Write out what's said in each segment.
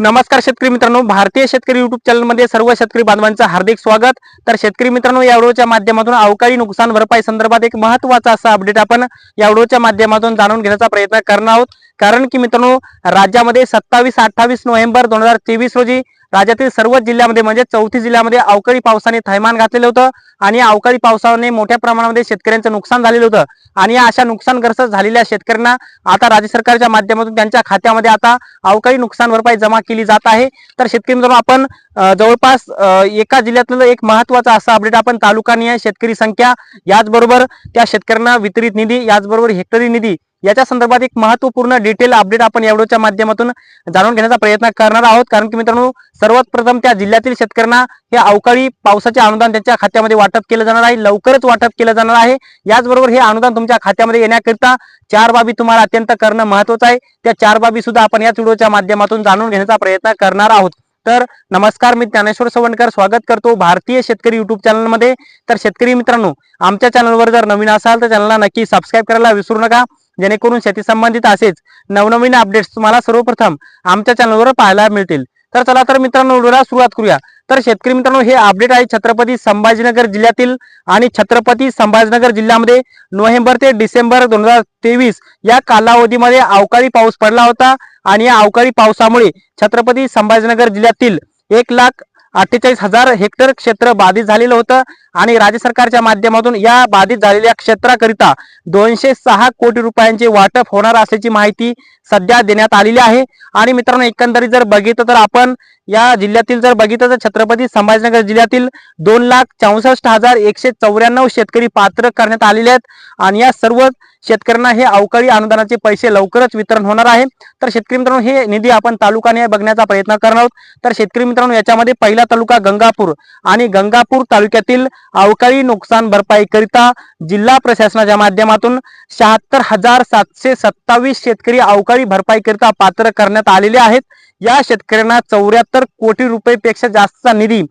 नमस्कार शेतकरी मित्रांनो भारतीय शेतकरी युट्यूब चॅनलमध्ये सर्व शेतकरी बांधवांचं हार्दिक स्वागत. तर शेतकरी मित्रांनो या व्हिडिओच्या माध्यमातून अवकाळी नुकसान भरपाई संदर्भात एक महत्त्वाचा असा अपडेट आपण या व्हिडिओच्या माध्यमातून जाणून घेण्याचा प्रयत्न करणार आहोत. कारण की मित्रांनो राज्यामध्ये सत्तावीस अठ्ठावीस नोव्हेंबर दोन हजार तेवीस रोजी राज्यातील सर्वच जिल्ह्यामध्ये म्हणजे चौथी जिल्ह्यामध्ये अवकाळी पावसाने थैमान घातलेलं होतं आणि अवकाळी पावसाने मोठ्या प्रमाणामध्ये शेतकऱ्यांचं नुकसान झालेलं होतं. आणि या अशा नुकसानग्रस्त झालेल्या शेतकऱ्यांना आता राज्य सरकारच्या माध्यमातून त्यांच्या खात्यामध्ये आता अवकाळी नुकसान भरपाई जमा केली जात आहे. तर शेतकरी मित्रांनो आपण जवळपास एका जिल्ह्यातलं एक महत्त्वाचा असा अपडेट आपण तालुकानिहाय शेतकरी संख्या याचबरोबर त्या शेतकऱ्यांना वितरित निधी याचबरोबर हेक्टरी निधी याच्या संदर्भात एक महत्त्वपूर्ण डिटेल अपडेट आपण या व्हिडिओच्या माध्यमातून जाणून घेण्याचा प्रयत्न करणार आहोत. कारण की मित्रांनो सर्वात प्रथम त्या जिल्ह्यातील शेतकऱ्यांना हे अवकाळी पावसाचे अनुदान त्यांच्या खात्यामध्ये वाटप केलं जाणार आहे. लवकरच वाटप केलं जाणार आहे. याचबरोबर हे अनुदान तुमच्या खात्यामध्ये येण्याकरिता चार बाबी तुम्हाला अत्यंत करणं महत्वाचं आहे. त्या चार बाबी सुद्धा आपण याच व्हिडिओच्या माध्यमातून जाणून घेण्याचा प्रयत्न करणार आहोत. तर नमस्कार मी ज्ञानेश्वर सवणकर स्वागत करतो भारतीय शेतकरी युट्यूब चॅनलमध्ये तर शेतकरी मित्रांनो आमच्या चॅनलवर जर नवीन असाल तर चॅनलला नक्की सबस्क्राईब करायला विसरू नका. जेणेकरून शेती संबंधित असेच नवनवीन अपडेट्स तुम्हाला सर्वप्रथम आमच्या चॅनलवर पाहायला मिळतील. तर चला तर मित्रांनो व्हिडिओला सुरुवात करूया. तर शेतकरी मित्रांनो हे अपडेट आहे छत्रपती संभाजीनगर जिल्ह्यातील आणि छत्रपती संभाजीनगर जिल्ह्यामध्ये नोव्हेंबर ते डिसेंबर दोन हजार तेवीस या कालावधीमध्ये अवकाळी पाऊस पडला होता. आणि या अवकाळी पावसामुळे छत्रपती संभाजीनगर जिल्ह्यातील एक लाख अठ्ठेचाळीस हजार हेक्टर क्षेत्र बाधित झालेलं होतं आणि राज्य सरकारच्या माध्यमातून या बाधित झालेल्या क्षेत्राकरिता दोनशे सहा कोटी रुपयांचे वाटप होणार असल्याची माहिती सध्या देण्यात आलेली आहे. आणि मित्रांनो एकंदरीत जर बघितलं तर आपण या जिल्ह्यातील जर बघितलं तर छत्रपती संभाजीनगर जिल्ह्यातील दोन लाख चौसष्ट हजार एकशे चौऱ्याण्णव शेतकरी पात्र करण्यात आलेले आहेत. आणि या सर्व शेतकऱ्यांना हे अवकाळी अनुदानाचे पैसे लवकरच वितरण होणार आहे. तर शेतकरी मित्रांनो हे निधी आपण तालुकाने बघण्याचा प्रयत्न करणार आहोत. तर शेतकरी मित्रांनो याच्यामध्ये पहिला तालुका गंगापूर आणि गंगापूर तालुक्यातील अवकाळी नुकसान भरपाईकरिता जिल्हा प्रशासनाच्या माध्यमातून शहात्तर हजार सातशे सत्तावीस शेतकरी अवकाळी भरपाईकरिता पात्र करण्यात आलेले आहेत. या शेतकऱ्यांना चौऱ्याहत्तर कोटी रुपयेपेक्षा जास्तचा निधी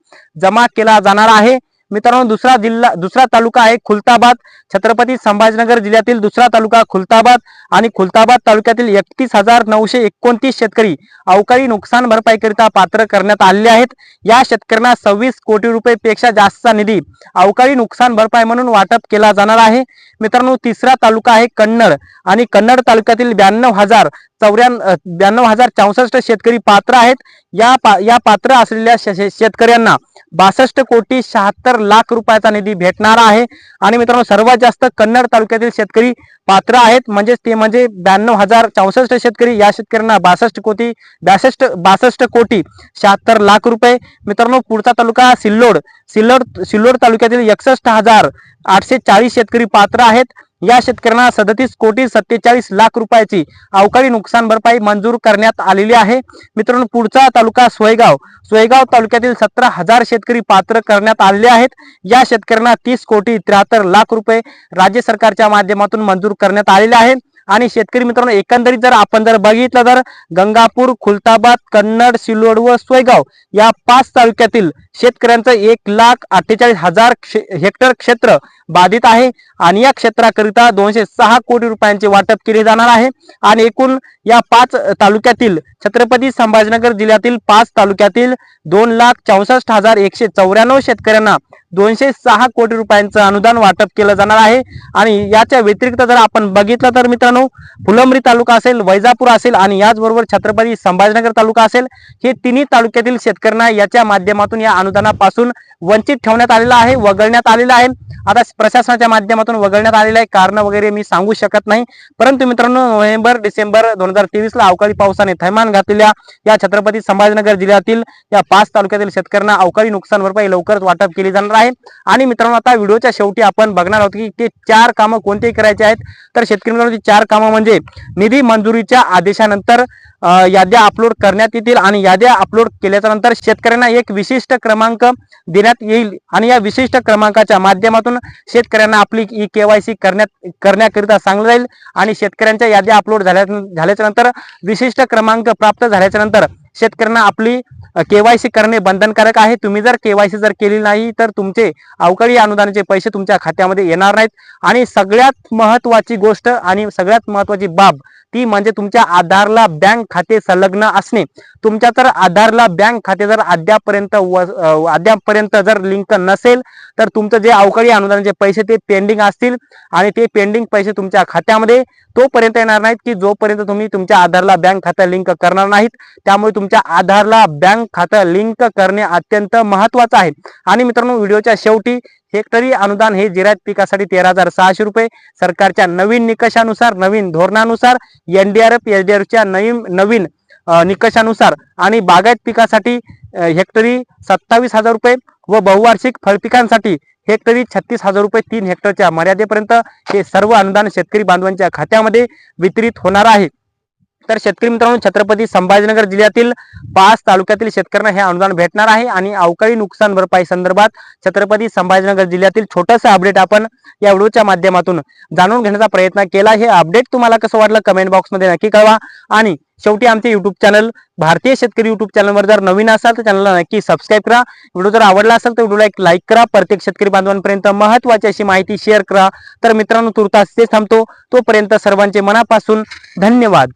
जमा केला जाणार आहे. मित्रांनो दुसरा जिल्हा दुसरा तालुका आहे खुलताबाद. छत्रपती संभाजीनगर जिल्ह्यातील दुसरा तालुका खुलताबाद आणि खुलताबाद तालुक्यातील एकतीस हजार नऊशे एकोणतीस शेतकरी अवकाळी नुकसान भरपाईकरिता पात्र करण्यात आलेले आहेत. या शेतकऱ्यांना सव्वीस कोटी रुपयेपेक्षा जास्तचा निधी अवकाळी नुकसान भरपाई म्हणून वाटप केला जाणार आहे. मित्रांनो तिसरा तालुका आहे कन्नड आणि कन्नड तालुक्यातील ब्याण्णव हजार चौऱ्या ब्याण्णव हजार चौसष्ट शेतकरी पात्र आहेत. या पा या पात्र असलेल्या शे- शे- शेतकऱ्यांना बासष्ट कोटी शहात्तर लाख रुपयाचा निधी भेटणार आहे. आणि मित्रांनो सर्वात जास्त कन्नड तालुक्यातील शेतकरी पात्र आहेत. म्हणजेच ते म्हणजे ब्याण्णव हजार चौसष्ट शेतकरी. या शेतकऱ्यांना बासष्ट कोटी बासष्ट बासष्ट कोटी शहात्तर लाख रुपये. मित्रांनो पुढचा तालुका सिल्लोड सिल्लोड सिल्लोड तालुक्यातील एकसष्ट हजार आठशे चाळीस शेतकरी पात्र आहेत. या शेतकऱ्यांना सदतीस कोटी सत्तेचाळीस लाख रुपयाची अवकाळी नुकसान भरपाई मंजूर करण्यात आलेली आहे. मित्रांनो पुढचा तालुका सोयगाव. सोयगाव तालुक्यातील सतरा हजार शेतकरी पात्र करण्यात आलेले आहेत. या शेतकऱ्यांना तीस कोटी त्र्याहत्तर लाख रुपये राज्य सरकारच्या माध्यमातून मंजूर करण्यात आलेले आहे. आणि शेतकरी मित्रांनो एकंदरीत जर आपण जर बघितलं तर गंगापूर खुलताबाद कन्नड सिल्लोड व सोयगाव या पाच तालुक्यातील शेतकऱ्यांचं एक लाख अठ्ठेचाळीस हजार हेक्टर क्षेत्र बाधित आहे आणि या क्षेत्राकरिता दोनशे सहा कोटी रुपयांचे वाटप केले जाणार आहे. आणि एकूण या पाच तालुक्यातील छत्रपती संभाजीनगर जिल्ह्यातील पाच तालुक्यातील दोन लाख चौसष्ट हजार एकशे चौऱ्याण्णव शेतकऱ्यांना दोनशे सहा कोटी रुपयांचं अनुदान वाटप केलं जाणार आहे. आणि याच्या व्यतिरिक्त जर आपण बघितलं तर मित्रांनो फुलंब्री तालुका असेल वैजापूर असेल आणि याचबरोबर छत्रपती संभाजीनगर तालुका असेल हे तिन्ही तालुक्यातील शेतकऱ्यांना याच्या माध्यमातून या अनुदानापासून वंचित ठेवण्यात आलेलं आहे वगळण्यात आलेलं आहे. आता प्रशासनाच्या माध्यमातून वगळण्यात आलेलं आहे कारण वगैरे मी सांगू शकत नाही. परंतु मित्रांनो नोव्हेंबर डिसेंबर दोन हजार तेवीस ला अवकाळी पावसाने थैमान घातलेल्या या छत्रपती संभाजीनगर जिल्ह्यातील या पाच तालुक्यातील शेतकऱ्यांना अवकाळी नुकसान भरपाई लवकरच वाटप केली जाणार आहे. आणि मित्रांनो आता व्हिडिओच्या शेवटी आपण बघणार आहोत की ते चार कामं कोणते करायचे आहेत. तर शेतकरी मित्रांनो चार कामं म्हणजे निधी मंजुरीच्या आदेशानंतर याद्या अपलोड करण्यात येतील आणि याद्या अपलोड केल्याच्यानंतर शेतकऱ्यांना एक विशिष्ट क्रमांक देण्यात येईल. आणि या विशिष्ट क्रमांकाच्या माध्यमातून शेतकऱ्यांना आपली ई केवायसी करण्यात करण्याकरिता सांगलं जाईल आणि शेतकऱ्यांच्या याद्या अपलोड झाल्या झाल्याच्यानंतर विशिष्ट क्रमांक प्राप्त झाल्याच्यानंतर शेतकऱ्यांना आपली केवायसी करणे बंधनकारक आहे. तुम्ही जर केवायसी जर केली नाही तर तुमचे अवकाळी अनुदानाचे पैसे तुमच्या खात्यामध्ये येणार नाहीत. आणि सगळ्यात महत्वाची गोष्ट आणि सगळ्यात महत्वाची बाब ती म्हणजे तुमच्या आधारला बँक खाते संलग्न असणे. तुमच्या तर आधारला बँक खाते जर अद्यापर्यंत व- अद्यापर्यंत जर लिंक नसेल तर तुमचं जे अवकाळी अनुदानाचे पैसे ते पेंडिंग असतील आणि ते पेंडिंग पैसे तुमच्या खात्यामध्ये तोपर्यंत येणार नाहीत की जोपर्यंत तुम्ही तुमच्या आधारला बँक खातं लिंक करणार नाहीत. त्यामुळे तुमच्या आधारला बँक खातं लिंक करणे अत्यंत महत्वाचं आहे. आणि मित्रांनो व्हिडिओच्या शेवटी हेक्टरी अनुदान हे जिरायत पिकासाठी तेरा हजार सहाशे रुपये. सरकारच्या नवीन निकषानुसार नवीन धोरणानुसार एनडीआरएफ एसडीआरएफच्या नवीन नवीन निकषानुसार आणि बागायत पिकासाठी हेक्टरी सत्तावीस हजार रुपये व बहुवार्षिक फळपिकांसाठी हेक्टरी छत्तीस हजार रुपये तीन हेक्टरच्या मर्यादेपर्यंत हे सर्व अनुदान शेतकरी बांधवांच्या खात्यामध्ये वितरित होणार आहे. तर शेतकरी मित्रांनो छत्रपती संभाजीनगर जिल्ह्यातील पाच तालुक्यातील शेतकऱ्यांना हे अनुदान भेटणार आहे आणि अवकाळी नुकसान भरपाई संदर्भात छत्रपती संभाजीनगर जिल्ह्यातील छोटंसं अपडेट आपण या व्हिडिओच्या माध्यमातून जाणून घेण्याचा प्रयत्न केला. हे अपडेट तुम्हाला कसं वाटलं कमेंट बॉक्समध्ये नक्की कळवा. आणि शेवटी आमचे युट्यूब चॅनल भारतीय शेतकरी युट्यूब चॅनलवर जर नवीन असाल तर चॅनलला नक्की सबस्क्राईब करा. व्हिडिओ जर आवडला असेल तर व्हिडिओला एक लाईक करा. प्रत्येक शेतकरी बांधवांपर्यंत महत्वाची अशी माहिती शेअर करा. तर मित्रांनो तुर्तास ते थांबतो. तोपर्यंत सर्वांचे मनापासून धन्यवाद.